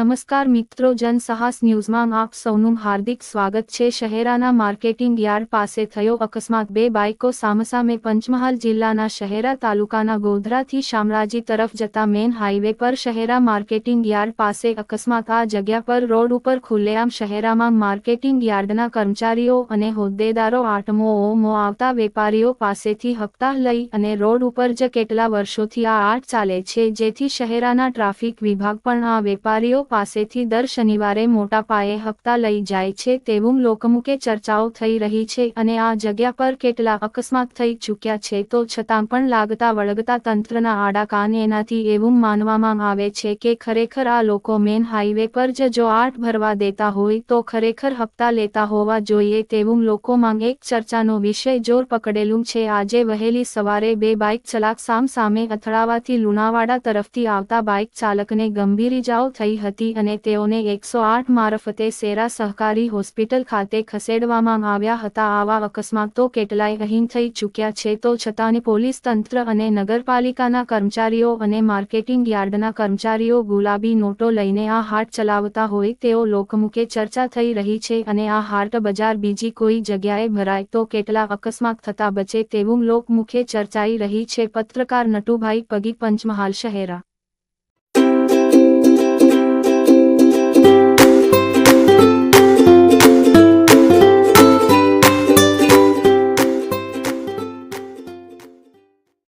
નમસ્કાર મિત્રો જનસાહસ ન્યૂઝમાં આપ સૌનું હાર્દિક સ્વાગત છે. શહેરાના માર્કેટિંગ યાર્ડ પાસે થયો અકસ્માત. બે બાઇકો સામસામે પંચમહાલ જિલ્લાના શહેરા તાલુકાના ગોધરાથી શામળાજી તરફ જતા મેન હાઈવે પર શહેરા માર્કેટિંગ યાર્ડ પાસે અકસ્માત. આ જગ્યા પર રોડ ઉપર ખુલ્લેઆમ શહેરામાં માર્કેટિંગ યાર્ડના કર્મચારીઓ અને હોદ્દેદારો આઠમો ઓમો આવતા વેપારીઓ પાસેથી હપ્તા લઈ અને રોડ ઉપર જ કેટલા વર્ષોથી આ આટ ચાલે છે, જેથી શહેરાના ટ્રાફિક વિભાગ પણ આ વેપારીઓ પાસેથી દર શનિવારે મોટા પાયે હપ્તા લઈ જાય છે તેવું લોકમુખે ચર્ચાઓ થઈ રહી છે અને આ જગ્યા પર કેટલા અકસ્માત થઈ ચૂક્યા છે તો છતાં પણ લાગતા વળગતા તંત્રના આડા કાન એનાથી એવું માનવામાં આવે છે કે ખરેખર આ લોકો મેન હાઈવે પર જ જો આઠ ભરવા દેતા હોય તો ખરેખર હપ્તા લેતા હોવા જોઈએ તેવું લોકોમાં એક ચર્ચાનો વિષય જોર પકડેલું છે. આજે વહેલી સવારે બે બાઇક ચલાક સામ સામે અથડાવાથી લુણાવાડા તરફથી આવતા બાઇક ચાલકને ગંભીર ઇજાઓ થઈ હતી અને તેઓને એકસો આઠ મારફતે સેરા સહકારી હોસ્પિટલ ખાતે ખસેડવામાં આવ્યા હતા. આવા અકસ્માતો કેટલાય અહીં થઈ ચૂક્યા છે. તો છતાં પોલીસ તંત્ર અને નગરપાલિકાના કર્મચારીઓ અને માર્કેટિંગ યાર્ડના કર્મચારીઓ ગુલાબી નોટો લઈને આ હાટ ચલાવતા હોય તેઓ લોકમુખે ચર્ચા થઈ રહી છે અને આ હાટ બજાર બીજી કોઈ જગ્યાએ ભરાય તો કેટલા અકસ્માત થતા બચે તેવું લોકમુખે ચર્ચાઈ રહી છે. પત્રકાર નટુભાઈ પગી, પંચમહાલ, શહેરા